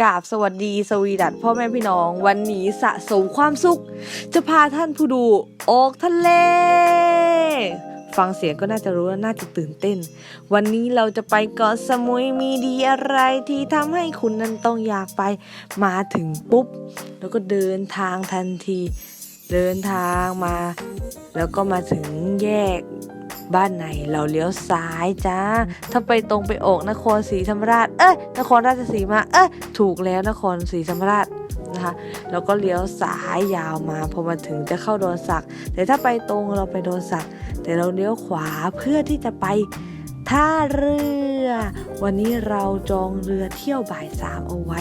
กราบสวัสดีสวีดัตพ่อแม่พี่น้อง วันนี้สะสมความสุข จะพาท่านผู้ดูออกทะเล ฟังเสียงก็น่าจะรู้ว่าน่าจะตื่นเต้น วันนี้เราจะไปเกาะสมุยมีดีอะไรที่ทำให้คุณนั้นต้องอยากไป มาถึงปุ๊บ แล้วก็เดินทางทันที เดินทางมา แล้วก็มาถึงแยก บ้านไหนเราเลี้ยวซ้ายจ้า ถ้าไปตรงไปออกนครศรีธรรมราช เอ้ย นครราชสีมา เอ้ย ถูกแล้วนครศรีธรรมราชนะคะ แล้วก็เลี้ยวซ้ายยาวมา พอมาถึงจะเข้าโดนสัก แต่ถ้าไปตรงเราไปโดนสัก แต่เราเลี้ยวขวาเพื่อที่จะไปท่าเรือ วันนี้เราจองเรือเที่ยวบ่ายสามเอาไว้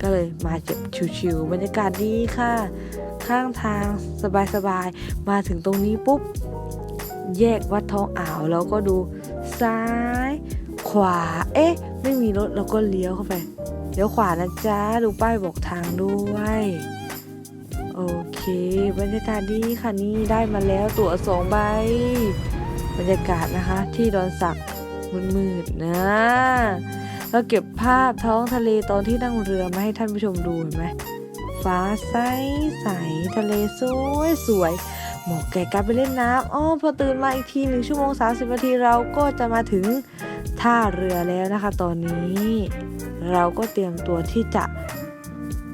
ก็เลยมาเจ็บชิวๆบรรยากาศดีค่ะ ข้างทางสบายๆ มาถึงตรงนี้ปุ๊บ แยกวัดท้องอ่าวแล้วก็ดูซ้าย ขวา เอ๊ะ ไม่มีรถเราก็เลี้ยวเข้าไปเลี้ยวขวานะจ๊ะดูป้ายบอกทางด้วยโอเค บรรยากาศดีค่ะนี่ได้มาแล้วตั๋วสองใบบรรยากาศนะคะ ที่ดอนสักมืดๆนะเราเก็บภาพท้องทะเลตอนที่นั่งเรือมาให้ท่านผู้ชมดูเห็นไหมฟ้าใสใสทะเลสวยสวย เหมาะแก่การไปเล่นน้ำอ๋อพอตื่นมาอีกทีหนึ่งชั่วโมง 30นาทีเราก็จะมาถึงท่าเรือแล้วนะคะ ตอนนี้ เราก็เตรียมตัวที่จะ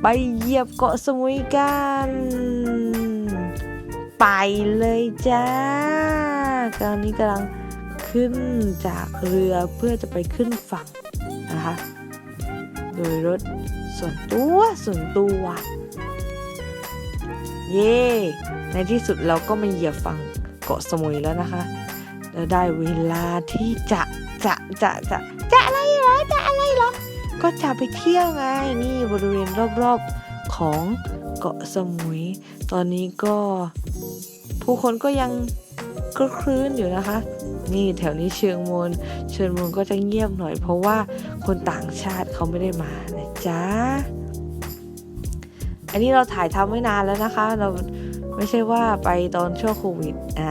ไปเหยียบเกาะสมุยกัน ไปเลยจ้าตอนนี้กำลังขึ้นจากเรือเพื่อจะไปขึ้นฝั่งนะคะ โดยรถส่วนตัวส่วนตัว เย่ในที่สุดเราก็มาเหยียบฝั่งเกาะสมุยแล้วนะคะแล้วได้เวลาที่จะจะจะจะจะอะไรเหรอจะอะไรเหรอ ก็จะไปเที่ยวไงนี่บริเวณรอบๆของเกาะสมุย ตอนนี้ก็ผู้คนก็ยังคลึกคลื้นอยู่นะคะ นี่แถวนี้เชียงมนเชียงมนก็จะเงียบหน่อยเพราะว่าคนต่างชาติเขาไม่ได้มานะจ๊ะ อันนี้เราถ่ายทำไว้นานแล้วนะคะ เราไม่ใช่ว่าไปตอนช่วงโควิด อ่า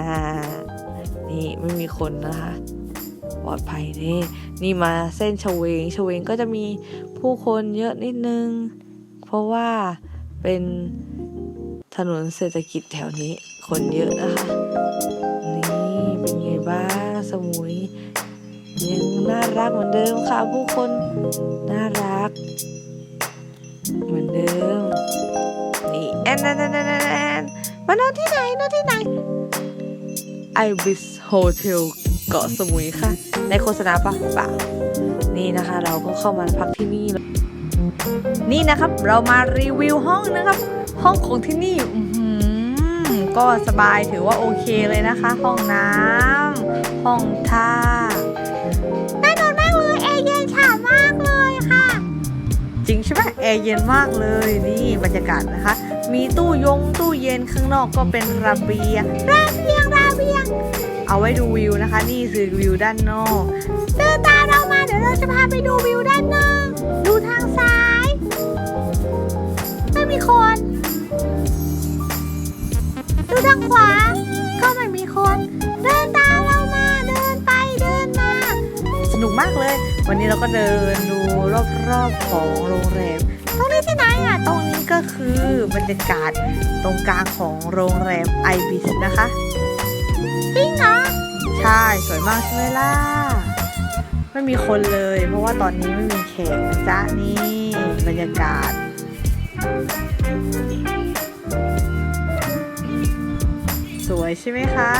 นี่ไม่มีคนนะคะ ปลอดภัยนี่ นี่มาเส้นชเวงชเวงก็จะมีผู้คนเยอะนิดนึง เพราะว่าเป็นถนนเศรษฐกิจแถวนี้ คนเยอะนะคะ นี่เป็นไงบ้างสมุยยังน่ารักเหมือนเดิมค่ะ ผู้คนน่ารัก เหมือนเดิม นแอนแอนแอนแอนแอนแอนมานอนที่ไหนนอนที่ไหน Ibis Hotel เกาะสมุยค่ะ ในโฆษณาปะเปล่านี่นะคะ เราก็เข้ามาพักที่นี่แล้วนี่นะครับ เรามารีวิวห้องนะครับ ห้องของที่นี่อื้อหือก็สบายถือว่าโอเคเลยนะคะ ห้องน้ำห้องท่า แอร์เย็นมากเลยนี่บรรยากาศนะคะ มีตู้ยงตู้เย็นข้างนอกก็เป็นระเบียงราเบียงราเบียง เอาไว้ดูวิวนะคะ นี่คือวิวด้านนอกเดินตามเรามาเดี๋ยวเราจะพาไปดูวิวด้านนอกดูทางซ้าย ไม่มีคน ดูทางขวา มากเลย วันนี้เราก็เดินดูรอบๆของโรงแรม ตรงนี้ที่ไหนอะ ตรงนี้ก็คือบรรยากาศตรงกลางของโรงแรมไอบิสนะคะจริงเหรอใช่สวยมากใช่ไหมล่ะ ไม่มีคนเลย เพราะว่าตอนนี้ไม่มีแขกนะจ๊ะนี่บรรยากาศสวยใช่ไหมคะ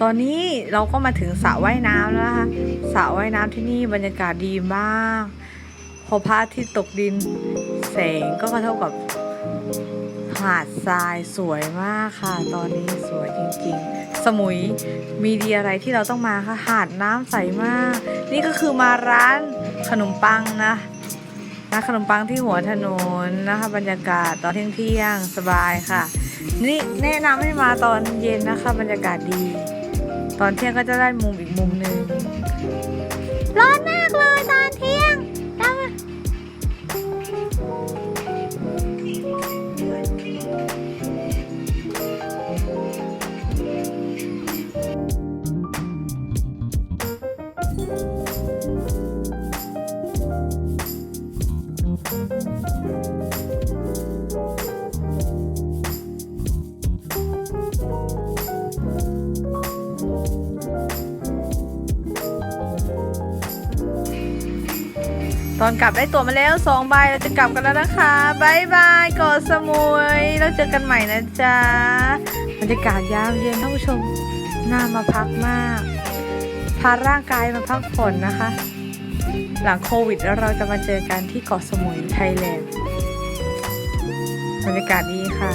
ตอนนี้เราก็มาถึงสระว่ายน้ำแล้วนะคะสระว่ายน้ำที่นี่บรรยากาศดีมาก พอพระอาทิตย์ตกดิน แสงก็กระทบกับหาดทรายสวยมากค่ะ ตอนนี้สวยจริงๆ สมุยมีดีอะไรที่เราต้องมาค่ะหาดน้ำใสมาก นี่ก็คือมาร้านขนมปังนะนะขนมปังที่หัวถนนนะคะ บรรยากาศตอนเที่ยงๆสบายค่ะ นี่แนะนำให้มาตอนเย็นนะคะ บรรยากาศดี ตอนเที่ยงก็จะได้มุมอีกมุมหนึ่งร้อนมาก ตอนกลับได้ตั๋วมาแล้วสองใบเราจะกลับกันแล้วนะคะบายบายเกาะสมุยแล้วเจอกันใหม่นะจ๊ะบรรยากาศยามเย็นท่านผู้ชมน่ามาพักมาก พาร่างกายมาพักผ่อนนะคะ หลังโควิดแล้วเราจะมาเจอกันที่เกาะสมุยไทยแลนด์บรรยากาศดีค่ะ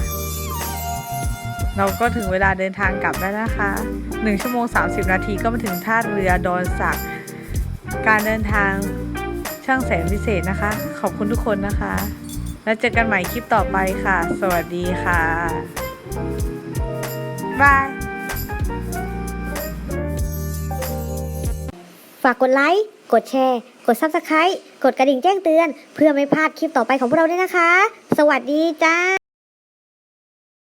เราก็ถึงเวลาเดินทางกลับแล้วนะคะ1ชั่วโมง 30 นาทีก็มาถึงท่าเรือดอนสักการเดินทาง ช่างแสนพิเศษนะคะ ขอบคุณทุกคนนะคะ แล้วเจอกันใหม่คลิปต่อไปค่ะ สวัสดีค่ะบายฝากกดไลค์ กดแชร์ กด Subscribe กดกระดิ่งแจ้งเตือน เพื่อไม่พลาดคลิปต่อไปของพวกเราด้วยนะคะ สวัสดีจ้า